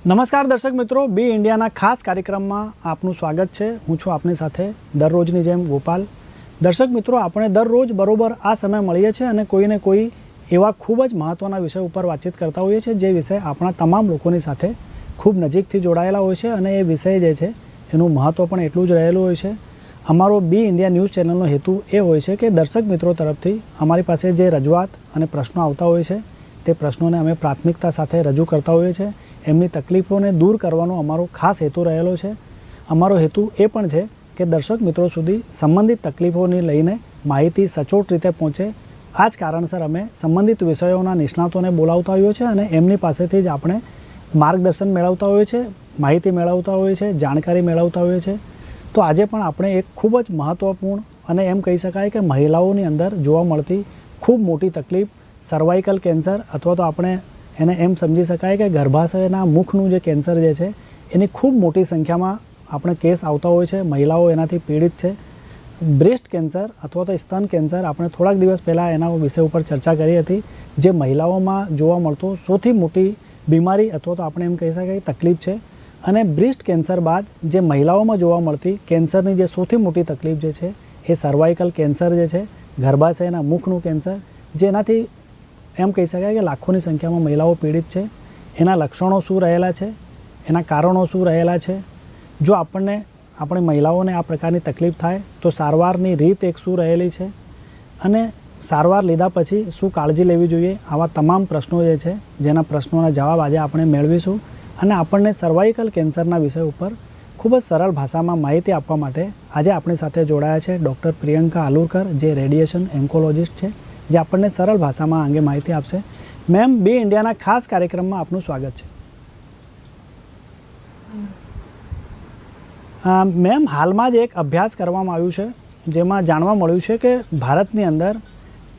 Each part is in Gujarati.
નમસ્કાર દર્શક મિત્રો, બી ઇન્ડિયાના ખાસ કાર્યક્રમમાં આપનું સ્વાગત છે. હું છું આપની સાથે દરરોજની જેમ ગોપાલ. દર્શક મિત્રો, આપણે દરરોજ બરોબર આ સમય મળીએ છીએ અને કોઈને કોઈ એવા ખૂબ જ મહત્ત્વના વિષય ઉપર વાતચીત કરતા હોઈએ છીએ, જે વિષય આપણા તમામ લોકોની સાથે ખૂબ નજીકથી જોડાયેલા હોય છે અને એ વિષય જે છે એનું મહત્ત્વ પણ એટલું જ રહેલું હોય છે. અમારો બી ઇન્ડિયા ન્યૂઝ ચેનલનો હેતુ એ હોય છે કે દર્શક મિત્રો તરફથી અમારી પાસે જે રજૂઆત અને પ્રશ્નો આવતા હોય છે, તે પ્રશ્નોને અમે પ્રાથમિકતા સાથે રજૂ કરતા હોઈએ છીએ. એમની તકલીફોને દૂર કરવાનો અમારો ખાસ હેતુ રહેલો છે. અમારો હેતુ એ પણ છે કે દર્શક મિત્રો સુધી સંબંધિત તકલીફોને લઈને માહિતી સચોટ રીતે પહોંચે. આ જ કારણસર અમે સંબંધિત વિષયોના નિષ્ણાતોને બોલાવતા હોઈએ છીએ અને એમની પાસેથી જ આપણે માર્ગદર્શન મેળવતા હોઈએ છીએ, માહિતી મેળવતા હોઈએ છીએ, જાણકારી મેળવતા હોઈએ છીએ. તો આજે પણ આપણે એક ખૂબ જ મહત્ત્વપૂર્ણ અને એમ કહી શકાય કે મહિલાઓની અંદર જોવા મળતી ખૂબ મોટી તકલીફ સર્વાઇકલ કેન્સર અથવા તો આપણે એને એમ સમજી શકાય કે ગર્ભાશયના મુખનું જે કેન્સર જે છે, એની ખૂબ મોટી સંખ્યામાં આપણે કેસ આવતા હોય છે, મહિલાઓ એનાથી પીડિત છે. બ્રેસ્ટ કેન્સર અથવા તો સ્તન કેન્સર આપણે થોડાક દિવસ પહેલાં એના વિષય ઉપર ચર્ચા કરી હતી. જે મહિલાઓમાં જોવા મળતો સૌથી મોટી બીમારી અથવા તો આપણે એમ કહી શકાય તકલીફ છે. અને બ્રેસ્ટ કેન્સર બાદ જે મહિલાઓમાં જોવા મળતી કેન્સરની જે સૌથી મોટી તકલીફ જે છે, એ સર્વાઇકલ કેન્સર જે છે, ગર્ભાશયના મુખનું કેન્સર, જેનાથી એમ કહી શકાય કે લાખોની સંખ્યામાં મહિલાઓ પીડિત છે. એના લક્ષણો શું રહેલા છે? એના કારણો શું રહેલા છે? જો આપણને, આપણી મહિલાઓને આ પ્રકારની તકલીફ થાય, તો સારવારની રીત એક શું રહેલી છે? અને સારવાર લીધા પછી શું કાળજી લેવી જોઈએ? આવા તમામ પ્રશ્નો જે છે, જેના પ્રશ્નોના જવાબ આજે આપણે મેળવીશું. અને આપણને સર્વાઇકલ કેન્સરના વિષય ઉપર ખૂબ જ સરળ ભાષામાં માહિતી આપવા માટે આજે આપણી સાથે જોડાયા છે ડૉક્ટર પ્રિયંકા આલુરકર, જે રેડિયેશન એન્કોલોજિસ્ટ છે. જે આપણને સરળ ભાષામાં અંગે માહિતી આપશે. મેમ બે ઇન્ડિયાના ખાસ કાર્યક્રમમાં આપનું સ્વાગત છે. મેમ હાલમાં જ એક અભ્યાસ કરવામાં આવ્યું છે જેમાં જાણવા મળ્યું છે કે ભારતની અંદર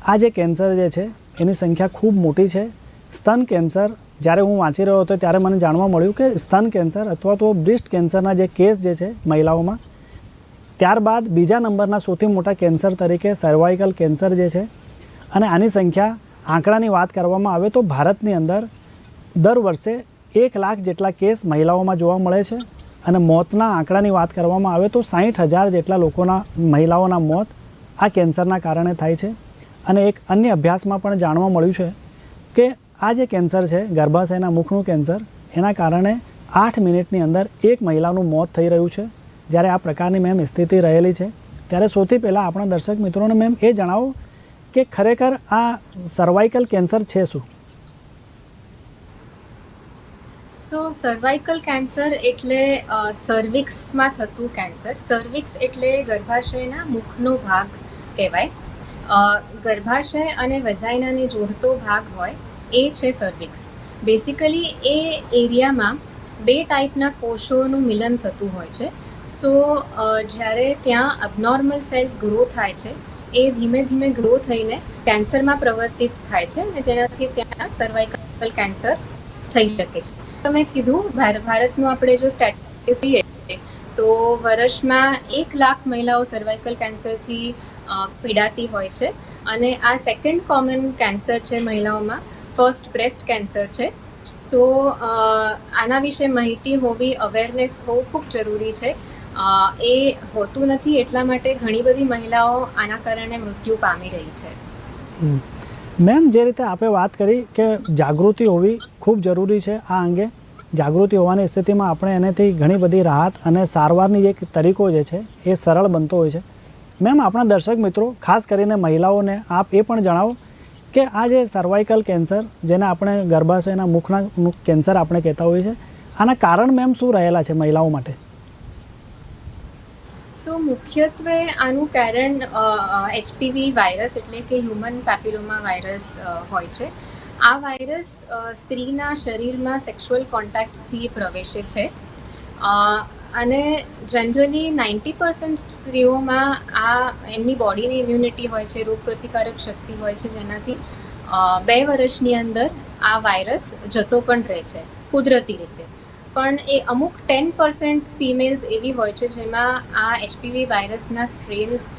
આ જે કેન્સર જે છે એની સંખ્યા ખૂબ મોટી છે. સ્તન કેન્સર જ્યારે હું વાંચી રહ્યો હતો ત્યારે મને જાણવા મળ્યું કે સ્તન કેન્સર અથવા તો બ્રિસ્ટ કેન્સરના જે કેસ જે છે મહિલાઓમાં ત્યારબાદ બીજા નંબરના સૌથી મોટા કેન્સર તરીકે સર્વાઇકલ કેન્સર જે છે અને આની સંખ્યા આંકડાની વાત કરવામાં આવે તો ભારતની અંદર દર વર્ષે એક લાખ જેટલા કેસ મહિલાઓમાં જોવા મળે છે અને મોતના આંકડાની વાત કરવામાં આવે તો સાહીઠ હજાર જેટલા લોકોના મહિલાઓના મોત આ કેન્સરના કારણે થાય છે. અને એક અન્ય અભ્યાસમાં પણ જાણવા મળ્યું છે કે આ જે કેન્સર છે, ગર્ભાશયના મુખનું કેન્સર, એના કારણે આઠ મિનિટની અંદર એક મહિલાનું મોત થઈ રહ્યું છે. જ્યારે આ પ્રકારની મેમ સ્થિતિ રહેલી છે. ત્યારે સૌથી પહેલાં આપણા દર્શક મિત્રોને મેમ એ જણાવો કે ખરેખર આ સર્વાઇકલ કેન્સર છે શું? સો સર્વાઇકલ કેન્સર એટલે સર્વિક્સમાં થતું કેન્સર સર્વિક્સ એટલે ગર્ભાશયના મુખનો ભાગ કહેવાય. ગર્ભાશય અને વજાઇનાને જોડતો ભાગ હોય, એ છે સર્વિક્સ બેસિકલી એ એરિયામાં બે ટાઈપના કોષોનું મિલન થતું હોય છે. સો જ્યારે ત્યાં અબનોર્મલ સેલ્સ ગ્રો થાય છે એ ધીમે ધીમે ગ્રો થઈને કેન્સરમાં પ્રવર્તિત થાય છે અને જેનાથી ત્યાં સર્વાઇકલ કેન્સર થઈ શકે છે. તમે કીધું ભાર- ભારતનું આપણે જો સ્ટેટિસ્ટિક્સ તો વર્ષમાં એક લાખ મહિલાઓ સર્વાઇકલ કેન્સરથી પીડાતી હોય છે અને આ સેકન્ડ કોમન કેન્સર છે મહિલાઓમાં ફર્સ્ટ બ્રેસ્ટ કેન્સર છે. સો આના વિશે માહિતી હોવી અવેરનેસ હોવું ખૂબ જરૂરી છે એ હોતું નથી એટલા માટે ઘણી બધી મહિલાઓ આના કારણે મૃત્યુ પામી રહી છે. મેમ, જે રીતે આપે વાત કરી કે જાગૃતિ હોવી ખૂબ જરૂરી છે, આ અંગે જાગૃતિ હોવાની સ્થિતિમાં આપણે એનાથી ઘણી બધી રાહત અને સારવારની એક તરીકો જે છે, એ સરળ બનતો હોય છે. મેમ, આપણા દર્શક મિત્રો, ખાસ કરીને મહિલાઓને આપ એ પણ જણાવો કે આ જે સર્વાઇકલ કેન્સર જેને આપણે ગર્ભાશયના મુખના, મુખ કેન્સર આપણે કહેતા હોઈએ છીએ, આના કારણ મેમ શું રહેલા છે મહિલાઓ માટે? સો મુખ્યત્વે આનું કારણ એચપીવી વાયરસ એટલે કે હ્યુમન પેપિલોમા વાયરસ હોય છે. આ વાયરસ સ્ત્રીના શરીરમાં સેક્સ્યુઅલ કોન્ટેક્ટથી પ્રવેશે છે. અને જનરલી નાઇન્ટી પર્સન્ટ સ્ત્રીઓમાં આ, એમની બોડીની ઇમ્યુનિટી હોય છે, રોગ પ્રતિકારક શક્તિ હોય છે, જેનાથી બે વર્ષની અંદર આ વાયરસ જતો પણ રહે છે, કુદરતી રીતે. પણ એ અમુક ટેન પર્સન્ટ ફિમેલ્સ એવી હોય છે જેમાં આ એચપીવી વાયરસના સ્ટ્રેન્સ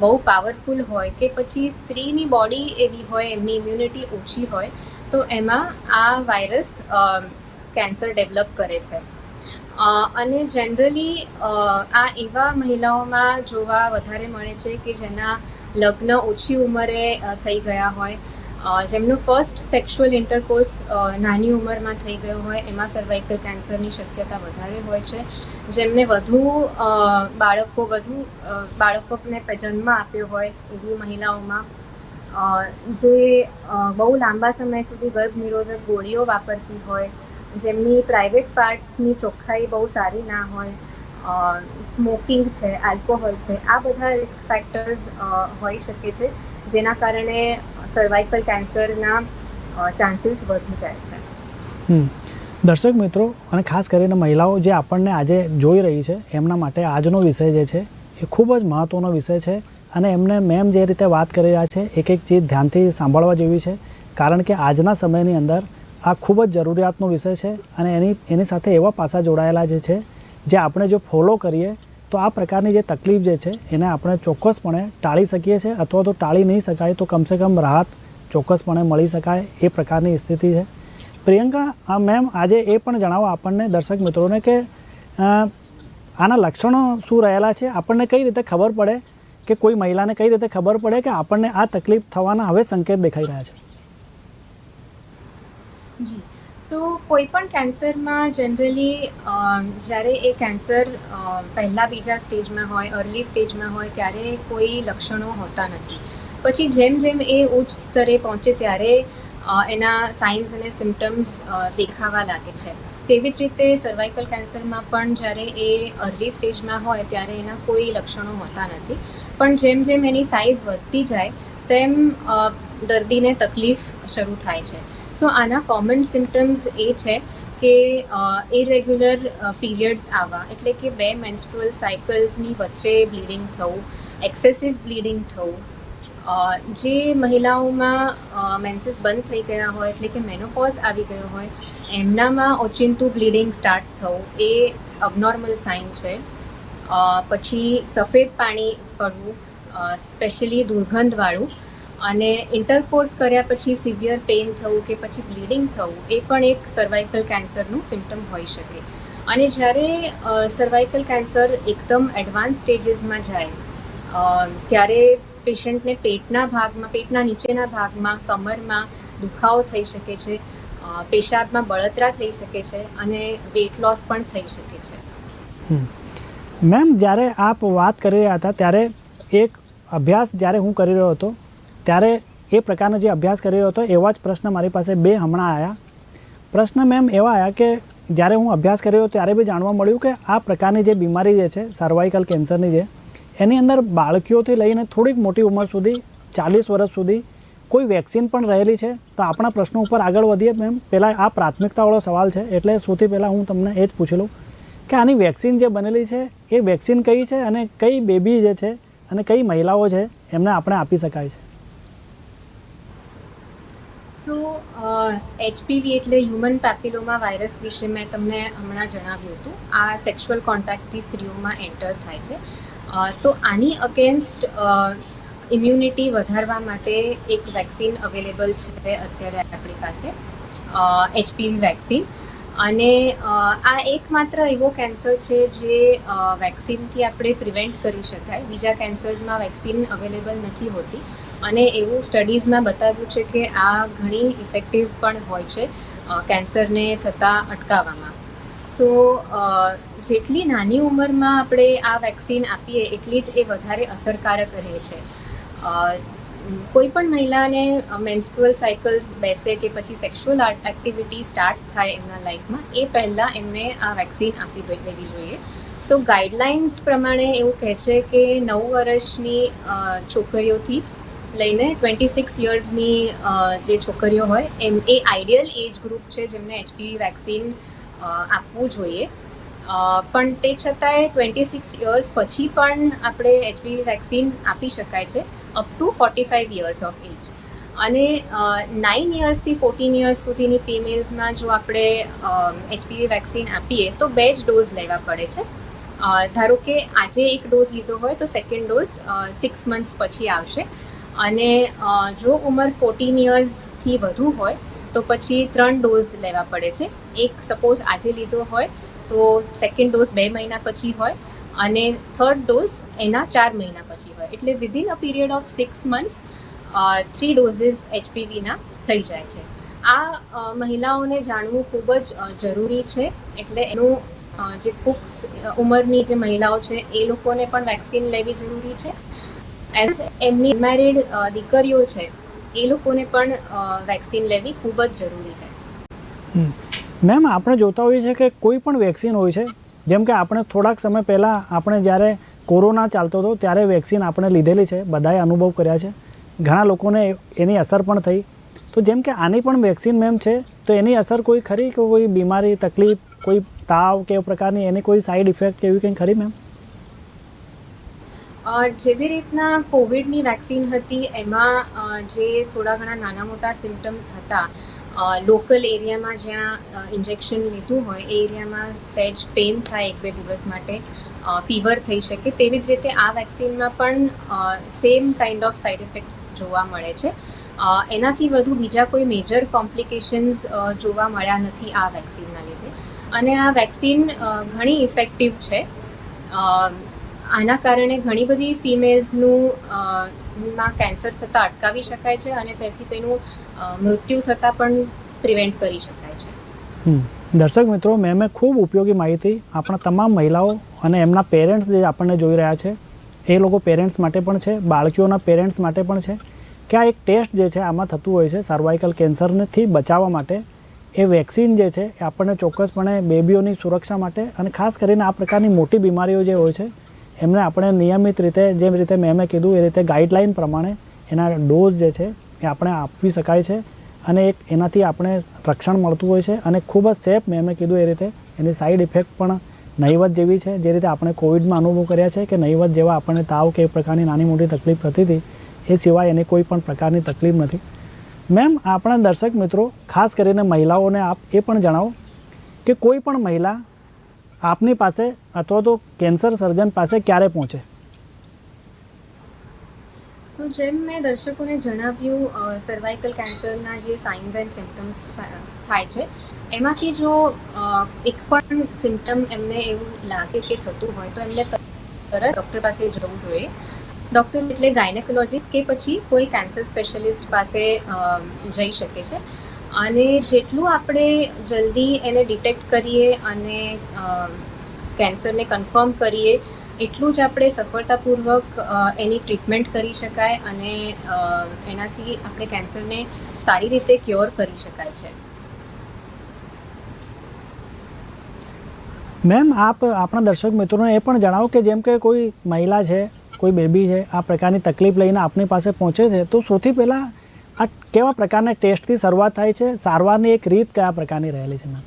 બહુ પાવરફુલ હોય કે પછી સ્ત્રીની બોડી એવી હોય, એમની ઇમ્યુનિટી ઓછી હોય, તો એમાં આ વાયરસ કેન્સર ડેવલપ કરે છે. અને જનરલી આ એવા મહિલાઓમાં જોવા વધારે મળે છે કે જેના લગ્ન ઓછી ઉંમરે થઈ ગયા હોય જેમનું ફર્સ્ટ સેક્સ્યુઅલ ઇન્ટરકોર્સ નાની ઉંમરમાં થઈ ગયો હોય, એમાં સર્વાઇકલ કેન્સરની શક્યતા વધારે હોય છે. જેમને વધુ બાળકો વધુ બાળકોને જન્મ આપ્યો હોય એવી મહિલાઓમાં જે બહુ લાંબા સમય સુધી ગર્ભ નિરોધક ગોળીઓ વાપરતી હોય, જેમની પ્રાઇવેટ પાર્ટ્સની ચોખ્ખાઈ બહુ સારી ના હોય સ્મોકિંગ છે આલ્કોહોલ છે, આ બધા રિસ્ક ફેક્ટર્સ હોઈ શકે છે. જેના કારણે સર્વાઇકલ કેન્સરના ચાન્સીસ વધી જાય છે. દર્શક મિત્રો, અને ખાસ કરીને મહિલાઓ જે આપણને આજે જોઈ રહી છે, એમના માટે આજનો વિષય જે છે, એ ખૂબ જ મહત્ત્વનો વિષય છે. અને એમને મેમ જે રીતે વાત કરી રહ્યા છે, એક એક ચીજ ધ્યાનથી સાંભળવા જેવી છે. કારણ કે આજના સમયની અંદર આ ખૂબ જ જરૂરિયાતનો વિષય છે. અને એની એની સાથે એવા પાસા જોડાયેલા જે છે, જે આપણે જો ફોલો કરીએ તો આ પ્રકારની જે તકલીફ જે છે, એને આપણે ચોક્કસપણે ટાળી શકીએ છીએ, અથવા તો ટાળી નહીં શકાય તો કમસે કમ રાહત ચોક્કસપણે મળી શકાય એ પ્રકારની સ્થિતિ છે. પ્રિયંકા મેમ આજે એ પણ જણાવો આપણને દર્શક મિત્રોને કે આના લક્ષણો શું રહેલા છે? આપણને કઈ રીતે ખબર પડે કે કોઈ મહિલાને કઈ રીતે ખબર પડે કે આપણને આ તકલીફ થવાના હવે સંકેત દેખાઈ રહ્યા છે? જી. સો કોઈ પણ કેન્સરમાં જનરલી જ્યારે એ કેન્સર પહેલાં બીજા સ્ટેજમાં હોય અર્લી સ્ટેજમાં હોય, ત્યારે કોઈ લક્ષણો હોતા નથી. પછી જેમ જેમ એ ઉચ્ચ સ્તરે પહોંચે ત્યારે એના સાઇન્સ અને સિમ્ટમ્સ દેખાવા લાગે છે. તેવી જ રીતે સર્વાઇકલ કેન્સરમાં પણ જ્યારે એ અર્લી સ્ટેજમાં હોય, ત્યારે એના કોઈ લક્ષણો હોતા નથી. પણ જેમ જેમ એની સાઇઝ વધતી જાય, તેમ દર્દીને તકલીફ શરૂ થાય છે. સો આના કોમન સિમ્ટમ્સ એ છે કે ઇરેગ્યુલર પીરિયડ્સ આવવા એટલે કે બે મેન્સ્ટ્રુઅલ સાયકલ્સની વચ્ચે બ્લીડિંગ થવું એક્સેસિવ બ્લીડિંગ થવું. જે મહિલાઓમાં મેન્સીસ બંધ થઈ ગયા હોય, એટલે કે મેનોપોઝ આવી ગયો હોય, એમનામાં ઓચિંતું બ્લીડિંગ સ્ટાર્ટ થવું એ અબનોર્મલ સાઇન છે. પછી સફેદ પાણી પડવું સ્પેશિયલી દુર્ગંધવાળું. અને ઇન્ટરકોર્સ કર્યા પછી સિવિયર પેઇન થવું કે પછી બ્લીડિંગ થવું, એ પણ એક સર્વાઇકલ કેન્સરનું સિમ્ટમ હોઈ શકે. અને જ્યારે સર્વાઇકલ કેન્સર એકદમ એડવાન્સ સ્ટેજીસમાં જાય ત્યારે પેશન્ટને પેટના ભાગમાં, પેટના નીચેના ભાગમાં, કમરમાં દુખાવો થઈ શકે છે પેશાબમાં બળતરા થઈ શકે છે અને વેટ લોસ પણ થઈ શકે છે. મેમ, જ્યારે આપ વાત કરી રહ્યા હતા, ત્યારે એક અભ્યાસ જ્યારે હું કરી રહ્યો હતો ત્યારે એ પ્રકારનો જે અભ્યાસ કરી રહ્યો હતો, એવા જ પ્રશ્ન મારી પાસે બે હમણાં આવ્યા પ્રશ્ન મેમ એવા આવ્યા કે જ્યારે હું અભ્યાસ કર્યો ત્યારે બી જાણવા મળ્યું કે આ પ્રકારની જે બીમારી જે છે સર્વાઇકલ કેન્સરની જે, એની અંદર બાળકીઓથી લઈને થોડીક મોટી ઉંમર સુધી, ચાલીસ વર્ષ સુધી કોઈ વેક્સિન પણ રહેલી છે. તો આપણા પ્રશ્નો ઉપર આગળ વધીએ મેમ. પહેલાં આ પ્રાથમિકતાવાળો સવાલ છે, એટલે સૌથી પહેલાં હું તમને એ જ પૂછી લઉં કે આની વેક્સિન જે બનેલી છે, એ વેક્સિન કઈ છે અને કઈ બેબી જે છે અને કઈ મહિલાઓ છે, એમને આપણે આપી શકાય છે. સો એચપીવી એટલે હ્યુમન પેપિલોમા વાયરસ વિશે મેં તમને હમણાં જણાવ્યું હતું. આ સેક્સ્યુઅલ કોન્ટેક્ટથી સ્ત્રીઓમાં એન્ટર થાય છે. તો આની અગેન્સ્ટ ઇમ્યુનિટી વધારવા માટે એક વેક્સિન અવેલેબલ છે અત્યારે આપણી પાસે એચપીવી વેક્સિન અને આ એકમાત્ર એવો કેન્સર છે જે વેક્સિનથી આપણે પ્રિવેન્ટ કરી શકાય. બીજા કેન્સર્સમાં વેક્સિન અવેલેબલ નથી હોતી. અને એવું સ્ટડીઝમાં બતાવ્યું છે કે આ ઘણી ઇફેક્ટિવ પણ હોય છે કેન્સરને થતાં અટકાવવામાં. સો જેટલી નાની ઉંમરમાં આપણે આ વેક્સિન આપીએ, એટલી જ એ વધારે અસરકારક રહે છે. કોઈ પણ મહિલાને મેન્સ્ટ્રુઅલ સાયકલ્સ બેસે કે પછી સેક્સ્યુઅલ એક્ટિવિટી સ્ટાર્ટ થાય એમના લાઈફમાં એ પહેલાં એમને આ વેક્સિન આપી દેવી જોઈએ. સો ગાઈડલાઇન્સ પ્રમાણે એવું કહે છે કે નવ વર્ષની છોકરીઓથી લઈને ટ્વેન્ટી સિક્સ યર્સની જે છોકરીઓ હોય, એમ, એ આઈડિયલ એજ ગ્રુપ છે જેમને એચપીવી વેક્સિન આપવું જોઈએ. પણ તે છતાંય ટ્વેન્ટી સિક્સ યર્સ પછી પણ આપણે એચપીવી વેક્સિન આપી શકાય છે up to forty five years of age અને નાઇન યર્સથી ફોર્ટીન યર્સ સુધીની ફિમેલ્સમાં જો આપણે એચપીવી વેક્સિન આપીએ, તો બે જ ડોઝ લેવા પડે છે. ધારો કે આજે એક ડોઝ લીધો હોય, તો સેકન્ડ ડોઝ સિક્સ મંથ્સ પછી આવશે. અને જો ઉંમર ફોર્ટીન યર્સથી વધુ હોય, તો પછી ત્રણ ડોઝ લેવા પડે છે. એક સપોઝ આજે લીધો હોય, તો સેકન્ડ ડોઝ બે મહિના પછી હોય અને થર્ડ ડોઝ એના ચાર મહિના પછી હોય. એટલે within a period of six months three doses એચપીવીના થઈ જાય છે. આ મહિલાઓને જાણવું ખૂબ જ જરૂરી છે. એટલે એનું જે પુખ્ત ઉંમરની જે મહિલાઓ છે, એ લોકોને પણ વેક્સિન લેવી જરૂરી છે. એઝ એમની મેરિડ દીકરીઓ છે, એ લોકોને પણ વેક્સિન લેવી ખૂબ જ જરૂરી છે. મેમ આપણે જોતા હોઈએ છીએ કે કોઈ પણ વેક્સિન હોય છે, જેમ કે આપણે થોડાક સમય પહેલાં આપણે જ્યારે કોરોના ચાલતો હતો, ત્યારે વેક્સિન આપણે લીધેલી છે, બધાએ અનુભવ કર્યા છે. ઘણા લોકોને એની અસર પણ થઈ. તો જેમ કે આની પણ વેક્સિન મેમ છે, તો એની અસર કોઈ ખરી કે કોઈ બીમારી, તકલીફ, કોઈ તાવ કે પ્રકારની એની કોઈ સાઈડ ઇફેક્ટ કે એવી કંઈ ખરી મેમ જેવી રીતના કોવિડની વેક્સિન હતી, એમાં જે થોડા ઘણા નાના મોટા સિમ્ટમ્સ હતા લોકલ એરિયામાં જ્યાં ઇન્જેક્શન લીધું હોય, એ એરિયામાં સહેજ પેન થાય એક બે દિવસ માટે ફીવર થઈ શકે, તેવી જ રીતે આ વેક્સિનમાં પણ same kind of side effects જોવા મળે છે. એનાથી વધુ બીજા કોઈ મેજર કોમ્પ્લિકેશન્સ જોવા મળ્યા નથી આ વેક્સિનના લીધે. અને આ વેક્સિન ઘણી ઇફેક્ટિવ છે. આના કારણે ઘણી બધી ફિમેલ્સનું માં કેન્સર થતાં અટકાવી શકાય છે અને તેથી તેનું મૃત્યુ થતાં પણ પ્રિવેન્ટ કરી શકાય છે. દર્શક મિત્રો મેમે ખૂબ ઉપયોગી માહિતી આપણા તમામ મહિલાઓ અને એમના પેરેન્ટ્સ જે આપણને જોઈ રહ્યા છે, એ લોકો પેરેન્ટ્સ માટે પણ છે, બાળકીઓના પેરેન્ટ્સ માટે પણ છે કે આ એક ટેસ્ટ જે છે આમાં થતું હોય છે સર્વાઇકલ કેન્સરથી બચાવવા માટે, એ વેક્સિન જે છે એ આપણને ચોક્કસપણે બેબીઓની સુરક્ષા માટે અને ખાસ કરીને આ પ્રકારની મોટી બીમારીઓ જે હોય છે એમને આપણે નિયમિત રીતે જેમ રીતે મેમે કીધું એ રીતે ગાઈડલાઈન પ્રમાણે એના ડોઝ જે છે એ આપણે આપવી શકાય છે અને એક એનાથી આપણે રક્ષણ મળતું હોય છે અને ખૂબ જ સેફ મેમે કીધું એ રીતે. એની સાઈડ ઇફેક્ટ પણ નહીવત જેવી છે. જે રીતે આપણે કોવિડમાં અનુભવ કર્યા છે કે નહીવત જેવા આપણને તાવ કે એ પ્રકારની નાની મોટી તકલીફ થતી હતી, એ સિવાય એની કોઈ પણ પ્રકારની તકલીફ નથી. મેમ આપણા દર્શક મિત્રો, ખાસ કરીને મહિલાઓને આપ એ પણ જણાવો કે કોઈ પણ મહિલા આપની પાસે અથવા તો કેન્સર સર્જન પાસે ક્યારે પહોંચે? સો જેમ મેં દર્શકોને જણાવ્યું સર્વાઇકલ કેન્સરના જે સાઇન્સ એન્ડ સિમ્ટમ્સ થાય છે, એમાંથી જો એક પણ સિમ્ટમ એમને એવું લાગે કે થતું હોય, તો એમને તરત ડૉક્ટર પાસે જવું જોઈએ. ડૉક્ટર એટલે ગાયનેકોલોજિસ્ટ કે પછી કોઈ કેન્સર સ્પેશિયલિસ્ટ પાસે જઈ શકે છે. અને જેટલું આપણે જલ્દી એને ડિટેક્ટ કરીએ અને કેન્સરને કન્ફર્મ કરીએ, એટલું જ આપણે સફળતાપૂર્વક એની ટ્રીટમેન્ટ કરી શકાય અને એનાથી આપણે કેન્સરને સારી રીતે ક્યોર કરી શકાય છે. મેમ આપ આપણા દર્શક મિત્રોને એ પણ જણાવો કે જેમ કે કોઈ મહિલા છે, કોઈ બેબી છે, આ પ્રકારની તકલીફ લઈને આપની પાસે પહોંચે છે, તો સૌથી પહેલાં આ કેવા પ્રકારના ટેસ્ટથી શરૂઆત થાય છે? સારવારની એક રીત કયા પ્રકારની રહેલી છે મેમ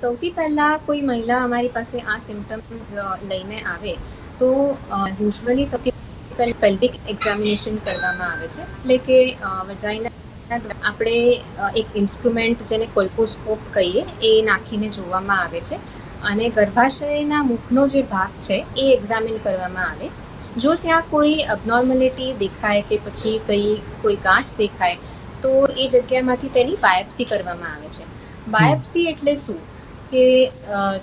સૌથી પહેલાં કોઈ મહિલા અમારી પાસે આ સિમ્ટમ્સ લઈને આવે તો યુઝવલી સૌથી પહેલાં પેલ્વિક એક્ઝામિનેશન કરવામાં આવે છે. એટલે કે વજાઈના આપણે એક ઇન્સ્ટ્રુમેન્ટ જેને કોલ્પોસ્કોપ કહીએ, એ નાખીને જોવામાં આવે છે. અને ગર્ભાશયના મુખનો જે ભાગ છે, એ એક્ઝામિન કરવામાં આવે. જો ત્યાં કોઈ અબનોર્મલિટી દેખાય કે પછી કઈ, કોઈ ગાંઠ દેખાય, તો એ જગ્યામાંથી તેની બાયોપ્સી કરવામાં આવે છે. બાયોપ્સી એટલે શું? કે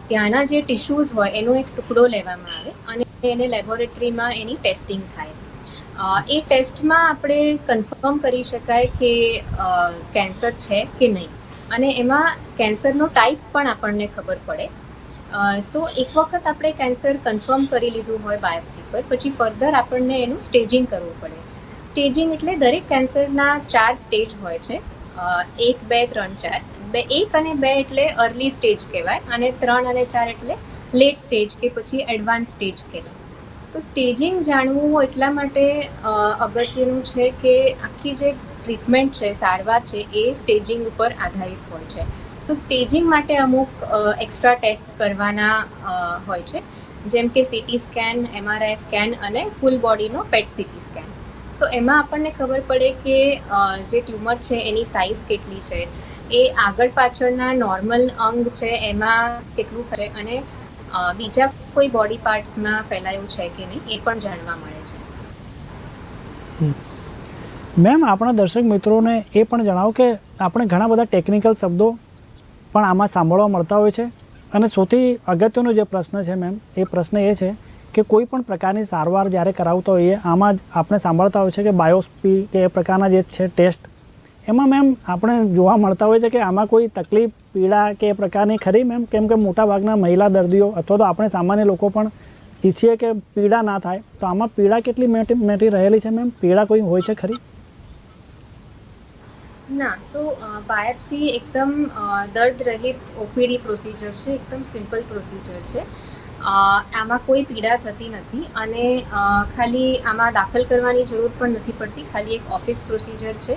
ત્યાંના જે ટિશ્યુઝ હોય, એનો એક ટુકડો લેવામાં આવે અને એને લેબોરેટરીમાં એની ટેસ્ટિંગ થાય. એ ટેસ્ટમાં આપણે કન્ફર્મ કરી શકાય કે કેન્સર છે કે નહીં. અને એમાં કેન્સરનો ટાઈપ પણ આપણને ખબર પડે. સો એક વખત આપણે કેન્સર કન્ફર્મ કરી લીધું હોય બાયોપ્સી પર, પછી ફર્ધર આપણને એનું સ્ટેજિંગ કરવું પડે. સ્ટેજિંગ એટલે દરેક કેન્સરના ચાર સ્ટેજ હોય છે. એક, બે, ત્રણ, ચાર. બે, એક અને બે એટલે અર્લી સ્ટેજ કહેવાય અને ત્રણ અને ચાર એટલે લેટ સ્ટેજ કે પછી એડવાન્સ સ્ટેજ કહેવાય. તો સ્ટેજિંગ જાણવું એટલા માટે અગત્યનું છે કે આખી જે ટ્રીટમેન્ટ છે, સારવાર છે, એ સ્ટેજિંગ ઉપર આધારિત હોય છે. સો સ્ટેજિંગ માટે અમુક એક્સ્ટ્રા ટેસ્ટ કરવાના હોય છે. જેમ કે સીટી સ્કેન એમઆરઆઈ સ્કેન અને ફૂલ બોડીનો પેટ સીટી સ્કેન તો એમાં આપણને ખબર પડે કે જે ટ્યુમર છે એની સાઇઝ કેટલી છે. એ આગળ પાછળના નોર્મલ અંગ છે એમાં કેટલું છે અને બીજા કોઈ બોડી પાર્ટ્સમાં ફેલાયું છે કે નહીં, એ પણ જાણવા મળે છે. મેમ, આપણા દર્શક મિત્રોને એ પણ જણાવો કે આપણે ઘણા બધા ટેકનિકલ શબ્દો પણ આમાં સાંભળવા મળતા હોય છે. અને સૌથી અગત્યનો જે પ્રશ્ન છે મેમ એ પ્રશ્ન એ છે કે કોઈ પણ પ્રકારની સારવાર જ્યારે કરાવતા હોઈએ, આમાં જ આપણે સાંભળતા હોય છે કે બાયોસ્પી કે એ પ્રકારના જે છે ટેસ્ટ, એમાં મેમ આપણે જોવા મળતા હોય છે કે આમાં કોઈ તકલીફ, પીડા કે એ પ્રકારની ખરી મેમ કેમ કે મોટાભાગના મહિલા દર્દીઓ અથવા તો આપણે સામાન્ય લોકો પણ ઈચ્છીએ કે પીડા ના થાય. તો આમાં પીડા કેટલી મેટી મેટી રહેલી છે મેમ પીડા કોઈ હોય છે ખરી? ના સો બાયોપ્સી એકદમ દર્દ રહિત ઓપીડી પ્રોસિજર છે, એકદમ સિમ્પલ પ્રોસિજર છે. આમાં કોઈ પીડા થતી નથી અને ખાલી આમાં દાખલ કરવાની જરૂર પણ નથી પડતી, ખાલી એક ઓફિસ પ્રોસિજર છે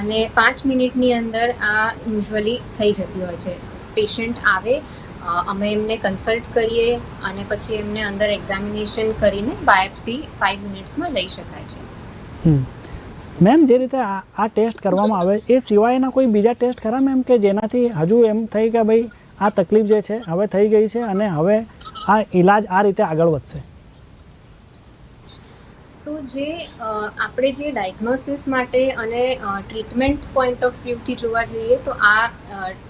અને પાંચ મિનિટની અંદર આ યુઝ્યુઅલી થઈ જતી હોય છે. પેશન્ટ આવે અમે એમને કન્સલ્ટ કરીએ અને પછી એમને અંદર એક્ઝામિનેશન કરીને બાયોપ્સી ફાઇવ મિનિટ્સમાં લઈ શકાય છે. મેમ જે રીતે આ ટેસ્ટ કરવામાં આવે એ સિવાયના કોઈ બીજા ટેસ્ટ ખરા મેમ કે જેનાથી હજુ એમ થઈ કે ભાઈ આ તકલીફ જે છે હવે થઈ ગઈ છે અને હવે આ ઈલાજ આ રીતે આગળ વધશે? સો જે આપણે જે ડાયગ્નોસિસ માટે અને ટ્રીટમેન્ટ પોઈન્ટ ઓફ વ્યૂથી જોવા જઈએ તો આ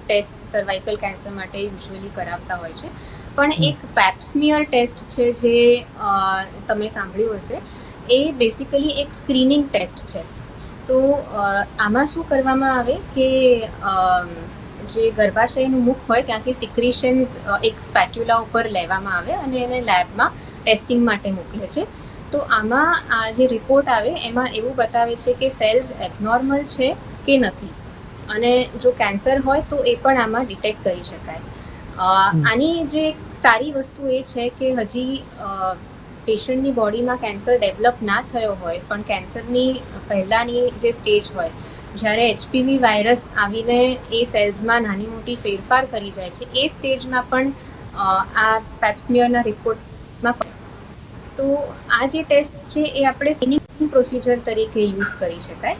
ટેસ્ટ સર્વાઇકલ કેન્સર માટે યુઝ્યુઅલી કરાવતા હોય છે. પણ એક પેપ્સમિયર ટેસ્ટ છે જે તમે સાંભળ્યું હશે. એ બેસિકલી એક સ્ક્રીનિંગ ટેસ્ટ છે. તો આમાં શું કરવામાં આવે કે જે ગર્ભાશયનું મુખ હોય ત્યાંથી સિક્રિશન્સ એક સ્પેટ્યુલા ઉપર લેવામાં આવે અને એને લેબમાં ટેસ્ટિંગ માટે મોકલે છે. તો આમાં આ જે રિપોર્ટ આવે એમાં એવું બતાવે છે કે સેલ્સ એબનોર્મલ છે કે નથી. અને જો કેન્સર હોય તો એ પણ આમાં ડિટેક્ટ કરી શકાય. આની જે સારી વસ્તુ એ છે કે હજી પેશન્ટની બોડીમાં કેન્સર ડેવલપ ના થયો હોય, પણ કેન્સરની પહેલાંની જે સ્ટેજ હોય, જ્યારે એચપીવી વાયરસ આવીને એ સેલ્સમાં નાની મોટી ફેરફાર કરી જાય છે, એ સ્ટેજમાં પણ આ પેપ્સમિયરના રિપોર્ટમાં તો આ જે ટેસ્ટ છે એ આપણે સ્ક્રીનિંગ પ્રોસિજર તરીકે યુઝ કરી શકાય.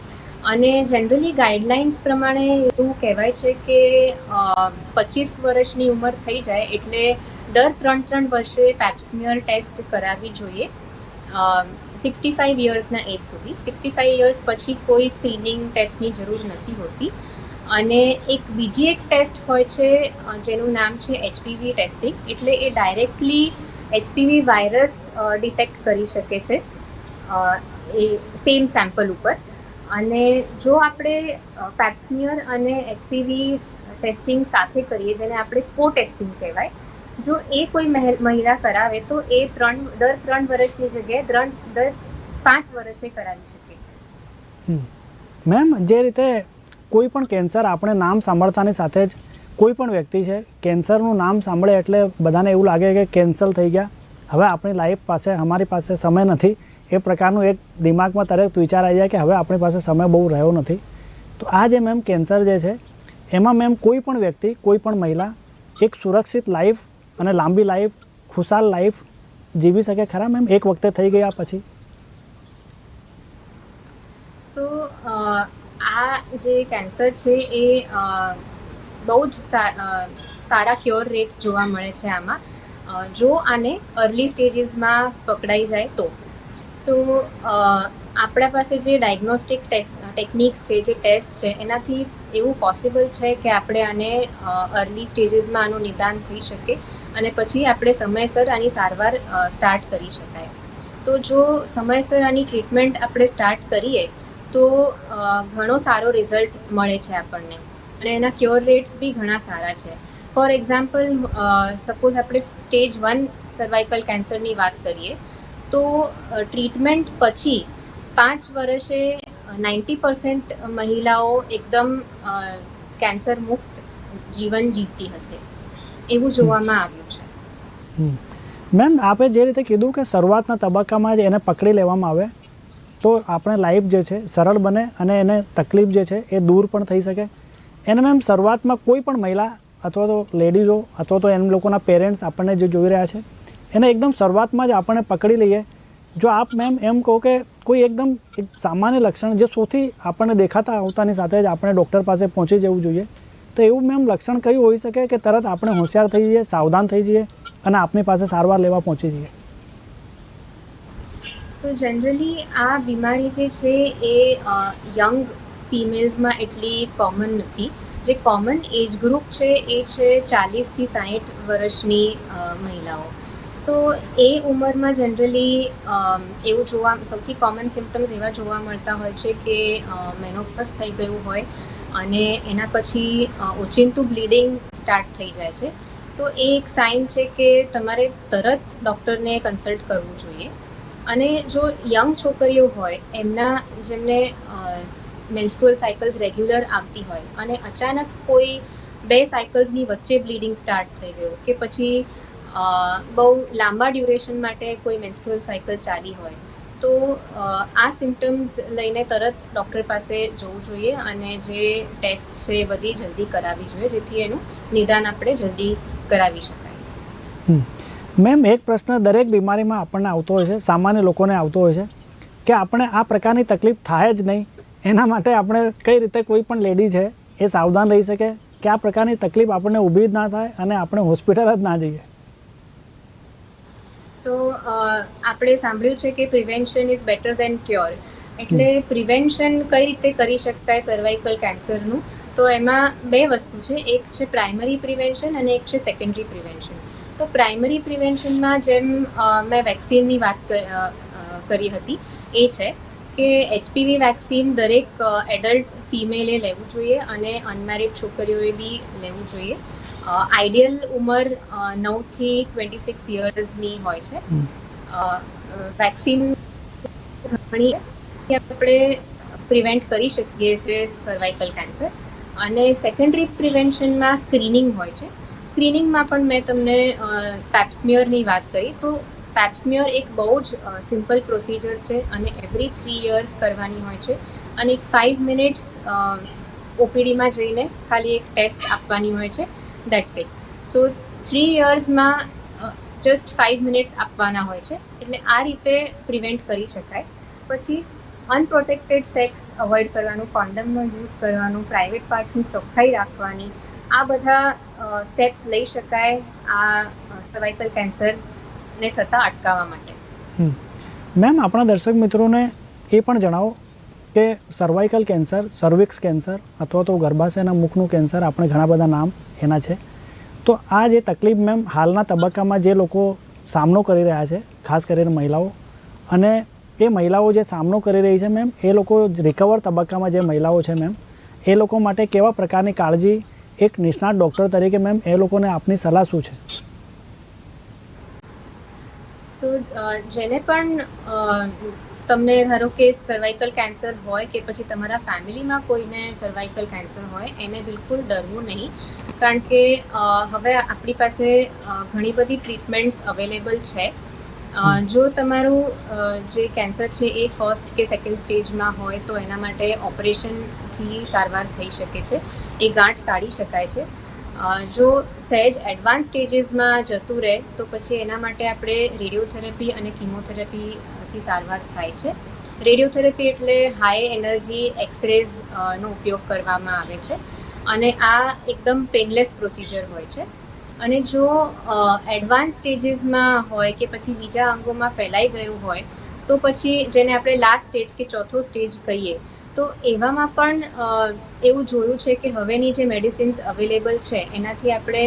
અને જનરલી ગાઈડલાઇન્સ પ્રમાણે એવું કહેવાય છે કે પચીસ વર્ષની ઉંમર થઈ જાય એટલે દર ત્રણ ત્રણ વર્ષે પેપ્સમિયર ટેસ્ટ કરાવવી જોઈએ. સિક્સટી ફાઇવ યર્સના એજ સુધી. સિક્સટી ફાઇવ યર્સ પછી કોઈ સ્ક્રીનિંગ ટેસ્ટની જરૂર નથી હોતી. અને એક બીજી એક ટેસ્ટ હોય છે જેનું નામ છે એચપીવી ટેસ્ટિંગ એટલે એ ડાયરેક્ટલી એચપીવી વાયરસ ડિટેક્ટ કરી શકે છે. એ સેમ સેમ્પલ ઉપર. અને જો આપણે પેપ્સમિયર અને એચપીવી ટેસ્ટિંગ સાથે કરીએ, જેને આપણે કો ટેસ્ટિંગ કહેવાય જો એ કોઈ મહિ- મહિલા કરાવે તો એ ત્રણ, દર ત્રણ વર્ષની જગ્યાએ ત્રણ, દર પાંચ વર્ષે કરાવી શકે. મેમ, જે રીતે કોઈ પણ કેન્સર આપણે નામ સાંભળતાની સાથે જ કોઈ પણ વ્યક્તિ છે, કેન્સરનું નામ સાંભળે એટલે બધાને એવું લાગે કે કેન્સલ થઈ ગયા. હવે આપણી લાઈફ પાસે, અમારી પાસે સમય નથી. એ પ્રકારનું એક દિમાગમાં તરત વિચાર આવી જાય કે હવે આપણી પાસે સમય બહુ રહ્યો નથી. તો આ જે મેમ કેન્સર જે છે, એમાં મેમ કોઈ પણ વ્યક્તિ, કોઈ પણ મહિલા એક સુરક્ષિત લાઈફ અને લાંબી લાઈફ, ખુશાલ લાઈફ જીવી શકે ખરા મેમ? એક વખતે થઈ ગયા પછી. સો આ જે કેન્સર છે એ બહુ જ સારા ક્યોર રેટ્સ જોવા મળે છે આમાં. જો આને અર્લી સ્ટેજીસમાં પકડાઈ જાય તો. સો આપણા પાસે જે ડાયગ્નોસ્ટિક ટેકનિક્સ છે, જે ટેસ્ટ છે, એનાથી એવું પોસિબલ છે કે આપણે આને અર્લી સ્ટેજીસમાં આનું નિદાન થઈ શકે અને પછી આપણે સમયસર આની સારવાર સ્ટાર્ટ કરી શકાય. તો જો સમયસર આની ટ્રીટમેન્ટ આપણે સ્ટાર્ટ કરીએ, તો ઘણો સારો રિઝલ્ટ મળે છે આપણને. અને એના ક્યોર રેટ્સ બી ઘણા સારા છે. ફોર એક્ઝામ્પલ સપોઝ આપણે સ્ટેજ વન સર્વાઇકલ કેન્સરની વાત કરીએ તો ટ્રીટમેન્ટ પછી પાંચ વર્ષે નાઇન્ટી પર્સન્ટ મહિલાઓ એકદમ કેન્સર મુક્ત જીવન જીવતી હશે. એવું જોવામાં આવ્યું છે. મેમ આપે જે રીતે કીધું કે શરૂઆતના તબક્કામાં જ એને પકડી લેવામાં આવે તો આપણે લાઈફ જે છે સરળ બને અને એને તકલીફ જે છે એ દૂર પણ થઈ શકે. એને મેમ શરૂઆતમાં કોઈ પણ મહિલા અથવા તો લેડીઝો અથવા તો એમ લોકોના પેરેન્ટ્સ આપણને જે જોઈ રહ્યા છે એને એકદમ શરૂઆતમાં જ આપણે પકડી લઈએ. જો આપ મેમ એમ કહો કે કોઈ એકદમ એક સામાન્ય લક્ષણ જે સૌથી આપણને દેખાતા આવતાની સાથે જ આપણે ડૉક્ટર પાસે પહોંચી જવું જોઈએ, તો એવું મેમ લક્ષણ કયું હોઈ શકે કે તરત આપણે હોશિયાર થઈ જઈએ, સાવધાન થઈ જઈએ અને આપની પાસે સારવાર લેવા પહોંચી જઈએ? સો જનરલી આ બીમારી જે છે એ યંગ ફિમેલ્સમાં એટલી કોમન નથી. જે કોમન એજ ગ્રુપ છે એ છે ચાલીસથી સાહીઠ વર્ષની મહિલાઓ. સો એ ઉંમરમાં જનરલી એવું જોવા, સૌથી કોમન સિમ્ટમ્સ એવા જોવા મળતા હોય છે કે મેનોપસ થઈ ગયું હોય અને એના પછી ઓચિંતું બ્લીડિંગ સ્ટાર્ટ થઈ જાય છે. તો એ એક સાઇન છે કે તમારે તરત ડૉક્ટરને કન્સલ્ટ કરવું જોઈએ. અને જો યંગ છોકરીઓ હોય, એમના જેમને મેન્સ્ટ્રુઅલ સાયકલ્સ રેગ્યુલર આવતી હોય અને અચાનક કોઈ બે સાયકલ્સની વચ્ચે બ્લીડિંગ સ્ટાર્ટ થઈ ગયું કે પછી બહુ લાંબા ડ્યુરેશન માટે કોઈ મેન્સ્ટ્રુઅલ સાયકલ ચાલી હોય, તો આ સિમ્ટમ્સ લઈને તરત ડૉક્ટર પાસે જવું જોઈએ અને જે ટેસ્ટ છે એ બધી જલ્દી કરાવવી જોઈએ, જેથી એનું નિદાન આપણે જલ્દી કરાવી શકાય. મેમ, એક પ્રશ્ન દરેક બીમારીમાં આપણને આવતો હોય છે, સામાન્ય લોકોને આવતો હોય છે, કે આપણે આ પ્રકારની તકલીફ થાય જ નહીં, એના માટે આપણે કઈ રીતે કોઈ પણ લેડી છે એ સાવધાન રહી શકે કે આ પ્રકારની તકલીફ આપણને ઊભી જ ના થાય અને આપણે હોસ્પિટલ જ ના જઈએ? સો આપણે સાંભળ્યું છે કે prevention is better than cure એટલે પ્રિવેન્શન કઈ રીતે કરી શકાય સર્વાઇકલ કેન્સરનું તો એમાં બે વસ્તુ છે. એક છે પ્રાઇમરી પ્રિવેન્શન અને એક છે સેકન્ડરી પ્રિવેન્શન તો પ્રાઇમરી પ્રિવેન્શનમાં જેમ મેં વેક્સિનની વાત કરી હતી એ છે કે એચપીવી વેક્સિન દરેક એડલ્ટ ફિમેલે લેવું જોઈએ અને અનમેરિડ છોકરીઓએ બી લેવું જોઈએ. આઈડિયલ ઉંમર નવથી ટ્વેન્ટી સિક્સ યર્સની હોય છે. વેક્સિન ઘણી આપણે પ્રિવેન્ટ કરી શકીએ છીએ સર્વાઇકલ કેન્સર અને સેકન્ડરી પ્રિવેન્શનમાં સ્ક્રીનિંગ હોય છે. સ્ક્રીનિંગમાં પણ મેં તમને પેપ્સમિયરની વાત કરી. તો પેપ્સમિયર એક બહુ જ સિમ્પલ પ્રોસિજર છે અને એવરી થ્રી યર્સ કરવાની હોય છે. અને એક ફાઇવ મિનિટ્સ ઓપીડીમાં જઈને ખાલી એક ટેસ્ટ આપવાની હોય છે. દેટ્સ ઇટ સો થ્રી યર્સમાં જસ્ટ ફાઇવ મિનિટ્સ આપવાના હોય છે. એટલે આ રીતે પ્રિવેન્ટ કરી શકાય. પછી અનપ્રોટેક્ટેડ સેક્સ અવોઇડ કરવાનું કોન્ડમનો યુઝ કરવાનું પ્રાઇવેટ પાર્ટની ચોખ્ખાઈ રાખવાની, આ બધા સ્ટેપ્સ લઈ શકાય આ સર્વાઇકલ કેન્સરને થતાં અટકાવવા માટે. મેમ, આપણા દર્શક મિત્રોને એ પણ જણાવો કે સર્વાઇકલ કેન્સર સર્વિક્સ કેન્સર અથવા તો ગર્ભાશયના મુખનું કેન્સર આપણે ઘણા બધા નામ એના છે. તો આ જે તકલીફ મેમ હાલના તબક્કામાં જે લોકો સામનો કરી રહ્યા છે, ખાસ કરીને મહિલાઓ, અને એ મહિલાઓ જે સામનો કરી રહી છે મેમ, એ લોકો રિકવર તબક્કામાં જે મહિલાઓ છે મેમ, એ લોકો માટે કેવા પ્રકારની કાળજી એક નિષ્ણાત ડૉક્ટર તરીકે મેમ એ લોકોને આપની સલાહ શું છે? સો જેને પણ તમને ધારો કે સર્વાઇકલ કેન્સર હોય કે પછી તમારા ફેમિલીમાં કોઈને સર્વાઇકલ કેન્સર હોય એને બિલકુલ ડરવું નહીં. કારણ કે હવે આપણી પાસે ઘણી બધી ટ્રીટમેન્ટ્સ અવેલેબલ છે. જો તમારું જે કેન્સર છે એ ફર્સ્ટ કે સેકન્ડ સ્ટેજમાં હોય તો એના માટે ઓપરેશનથી સારવાર થઈ શકે છે. એ ગાંઠ કાઢી શકાય છે. જો સહેજ એડવાન્સ સ્ટેજીસમાં જતું રહે, તો પછી એના માટે આપણે રેડિયોથેરાપી અને કિમોથેરાપીથી સારવાર થાય છે. રેડિયોથેરાપી એટલે હાઈ એનર્જી એક્સરેઝ નો ઉપયોગ કરવામાં આવે છે. અને આ એકદમ પેનલેસ પ્રોસિજર હોય છે. અને જો એડવાન્સ સ્ટેજીસમાં હોય કે પછી બીજા અંગોમાં ફેલાઈ ગયું હોય, તો પછી જેને આપણે લાસ્ટ સ્ટેજ કે ચોથો સ્ટેજ કહીએ તો એવામાં પણ એવું જોયું છે કે હવેની જે મેડિસિન્સ અવેલેબલ છે, એનાથી આપણે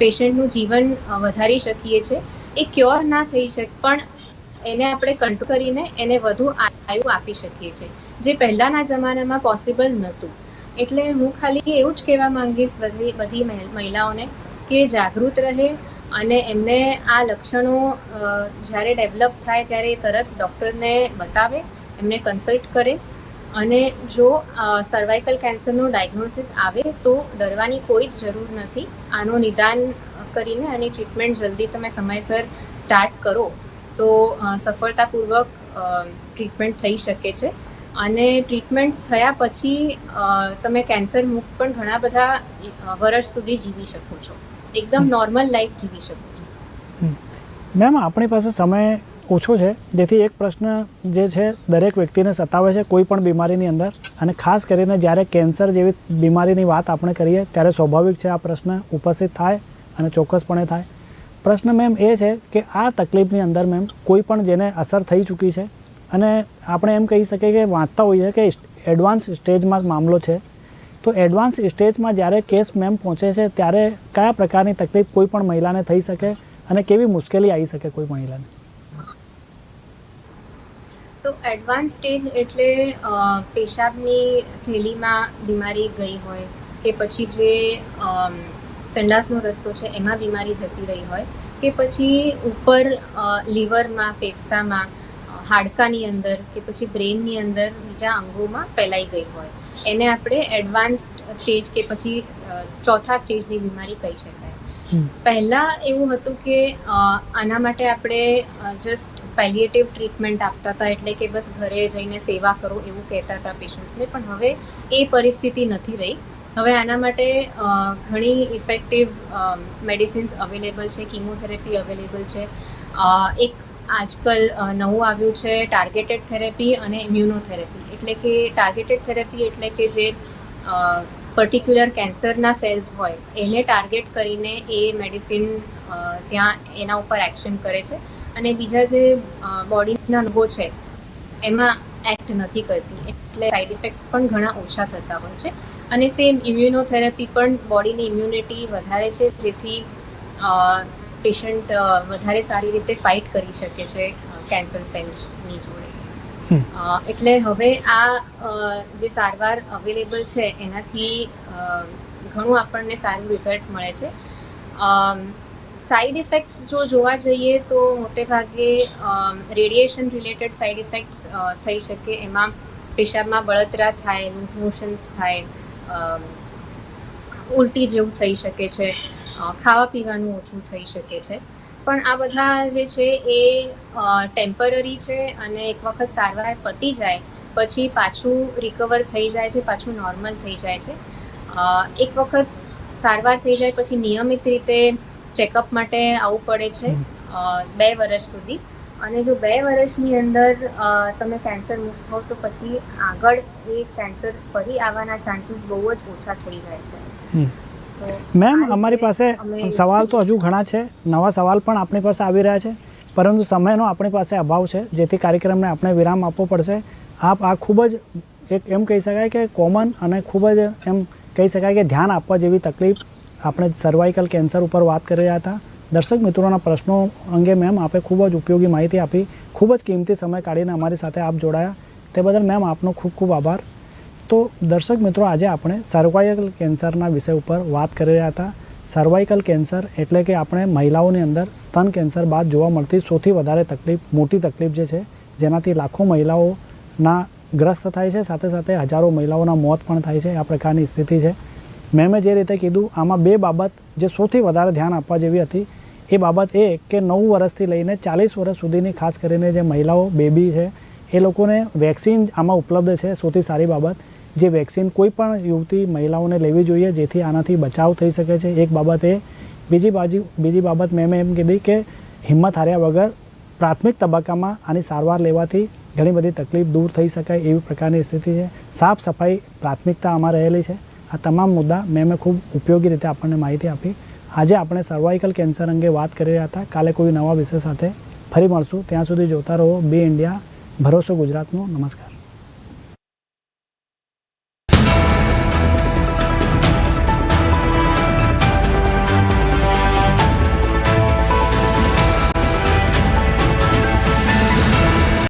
પેશન્ટનું જીવન વધારી શકીએ છીએ એ ક્યોર ના થઈ શકે, પણ એને આપણે કંટ્રોલ કરીને એને વધુ આયુ આપી શકીએ છીએ જે પહેલાંના જમાનામાં પોસિબલ નહોતું. એટલે હું ખાલી એવું જ કહેવા માંગીશ બધી બધી મહિ- મહિલાઓને કે જાગૃત રહે અને એમને આ લક્ષણો જ્યારે ડેવલપ થાય ત્યારે તરત ડૉક્ટરને બતાવે, એમને કન્સલ્ટ કરે અને જો સર્વાઇકલ કેન્સરનું ડાયગ્નોસિસ આવે તો ડરવાની કોઈ જ જરૂર નથી. આનું નિદાન કરીને અને ટ્રીટમેન્ટ જલ્દી તમે સમયસર સ્ટાર્ટ કરો તો સફળતાપૂર્વક ટ્રીટમેન્ટ થઈ શકે છે. અને ટ્રીટમેન્ટ થયા પછી તમે કેન્સર મુક્ત પણ ઘણા બધા વર્ષ સુધી જીવી શકો છો. એકદમ નોર્મલ લાઈફ જીવી શકો છો. મેમ આપણી પાસે સમય ઓછો છે. જેથી એક પ્રશ્ન જે છે, દરેક વ્યક્તિને સતાવે છે કોઈ પણ બીમારીની અંદર. અને ખાસ કરીને જ્યારે કેન્સર જેવી બીમારીની વાત આપણે કરીએ, ત્યારે સ્વાભાવિક છે આ પ્રશ્ન ઉપસ્થિત થાય અને ચોક્કસપણે થાય. પ્રશ્ન મેમ એ છે કે આ તકલીફની અંદર મેમ કોઈ પણ જેને અસર થઈ ચૂકી છે, અને આપણે એમ કહી શકીએ કે વાંચતા હોઈએ કે એડવાન્સ સ્ટેજમાં મામલો છે. તો એડવાન્સ સ્ટેજમાં જ્યારે કેસ મેમ પહોંચે છે, ત્યારે કયા પ્રકારની તકલીફ કોઈ પણ મહિલાને થઈ શકે અને કેવી મુશ્કેલી આવી શકે કોઈ મહિલાને? સો એડવાન્સ સ્ટેજ એટલે પેશાબની થેલીમાં બીમારી ગઈ હોય કે પછી જે સંડાસનો રસ્તો છે એમાં બીમારી જતી રહી હોય કે પછી ઉપર લીવરમાં ફેફસામાં હાડકાની અંદર કે પછી બ્રેનની અંદર બીજા અંગોમાં ફેલાઈ ગઈ હોય. એને આપણે એડવાન્સ સ્ટેજ કે પછી ચોથા સ્ટેજની બીમારી કહી શકાય. પહેલાં એવું હતું કે આના માટે આપણે જસ્ટ પેલિએટિવ ટ્રીટમેન્ટ આપતા હતા એટલે કે બસ ઘરે જઈને સેવા કરો એવું કહેતા હતા પેશન્ટ્સને પણ હવે એ પરિસ્થિતિ નથી રહી. હવે આના માટે ઘણી ઇફેક્ટિવ મેડિસિન્સ અવેલેબલ છે કીમોથેરેપી અવેલેબલ છે. એક આજકાલ નવું આવ્યું છે ટાર્ગેટેડ થેરેપી અને ઇમ્યુનોથેરેપી એટલે કે ટાર્ગેટેડ થેરેપી એટલે કે જે પર્ટિક્યુલર કેન્સરના સેલ્સ હોય, એને ટાર્ગેટ કરીને એ મેડિસિન ત્યાં એના ઉપર એક્શન કરે છે. અને બીજા જે બોડીના અનુભવ છે એમાં એક્ટ નથી કરતી. એટલે સાઇડ ઇફેક્ટ્સ પણ ઘણા ઓછા થતા હોય છે. અને સેમ ઇમ્યુનોથેરાપી પણ બોડીની ઇમ્યુનિટી વધારે છે જેથી પેશન્ટ વધારે સારી રીતે ફાઇટ કરી શકે છે કેન્સર સેલ્સની જોડે. એટલે હવે આ જે સારવાર અવેલેબલ છે એનાથી ઘણું આપણને સારું રિઝલ્ટ મળે છે. સાઇડ ઇફેક્ટ્સ જો જોવા જઈએ તો મોટે ભાગે રેડિયેશન રિલેટેડ સાઇડ ઇફેક્ટ્સ થઈ શકે. એમાં પેશાબમાં બળતરા થાય મોશન્સ થાય ઉલટી જેવું થઈ શકે છે ખાવા પીવાનું ઓછું થઈ શકે છે. પણ આ બધા જે છે એ ટેમ્પરરી છે અને એક વખત સારવાર પતી જાય, પછી પાછું રિકવર થઈ જાય છે, પાછું નોર્મલ થઈ જાય છે. એક વખત સારવાર થઈ જાય, પછી નિયમિત રીતે ચેકઅપ માટે આવવું પડે છે બે વર્ષ સુધી. અને જો બે વર્ષની અંદર તમે કેન્સર મુક્ત હો તો પછી આગળ એ કેન્સર ફરી આવવાના ચાન્સીસ બહુ જ ઓછા થઈ જાય છે. મેમ અમારી પાસે સવાલ તો હજુ ઘણા છે. નવા સવાલ પણ આપણી પાસે આવી રહ્યા છે. પરંતુ સમયનો આપણી પાસે અભાવ છે. જેથી કાર્યક્રમને આપણે વિરામ આપવો પડશે. આપ આ ખૂબ જ એક એમ કહી શકાય કે કોમન અને ખૂબ જ એમ કહી શકાય કે ધ્યાન આપવા જેવી તકલીફ આપણે સર્વાઇકલ કેન્સર ઉપર વાત કરી રહ્યા હતા. દર્શક મિત્રોના પ્રશ્નો અંગે મેમ આપે ખૂબ જ ઉપયોગી માહિતી આપી. ખૂબ જ કિંમતી સમય કાઢીને અમારી સાથે આપ જોડાયા. તે બદલ મેમ આપનો ખૂબ ખૂબ આભાર. તો દર્શક મિત્રો, આજે આપણે સર્વાઇકલ કેન્સરના વિષય ઉપર વાત કરી રહ્યા હતા. સર્વાઇકલ કેન્સર એટલે કે આપણે મહિલાઓની અંદર સ્તન કેન્સર બાદ જોવા મળતી સૌથી વધારે તકલીફ, મોટી તકલીફ જે છે, જેનાથી લાખો મહિલાઓના ગ્રસ્ત થાય છે. સાથે સાથે હજારો મહિલાઓના મોત પણ થાય છે. આ પ્રકારની સ્થિતિ છે. મેં મેં જે રીતે કીધું, આમાં બે બાબત જે સૌથી વધારે ધ્યાન આપવા જેવી હતી, એ બાબત એ કે નવ વર્ષથી લઈને ચાલીસ વર્ષ સુધીની ખાસ કરીને જે મહિલાઓ, બેબી છે, એ લોકોને વેક્સિન આમાં ઉપલબ્ધ છે, સૌથી સારી બાબત. જે વેક્સિન કોઈ પણ યુવતી મહિલાઓને લેવી જોઈએ જેથી આનાથી બચાવ થઈ શકે છે. એક બાબત એ. બીજી બાજુ, બીજી બાબત મેં એમ કીધી કે હિંમત હાર્યા વગર પ્રાથમિક તબક્કામાં આની સારવાર લેવાથી ઘણી બધી તકલીફ દૂર થઈ શકાય એવી પ્રકારની સ્થિતિ છે. સાફ સફાઈ પ્રાથમિકતા આમાં રહેલી છે. આ તમામ મુદ્દા મેં ખૂબ ઉપયોગી રીતે આપણને માહિતી આપી. આજે આપણે સર્વાઇકલ કેન્સર અંગે વાત કરી રહ્યા હતા. કાલે કોઈ નવા વિષય સાથે ફરી મળશું. ત્યાં સુધી જોતા રહો. બી ઇન્ડિયા ભરોસો ગુજરાતનો. નમસ્કાર.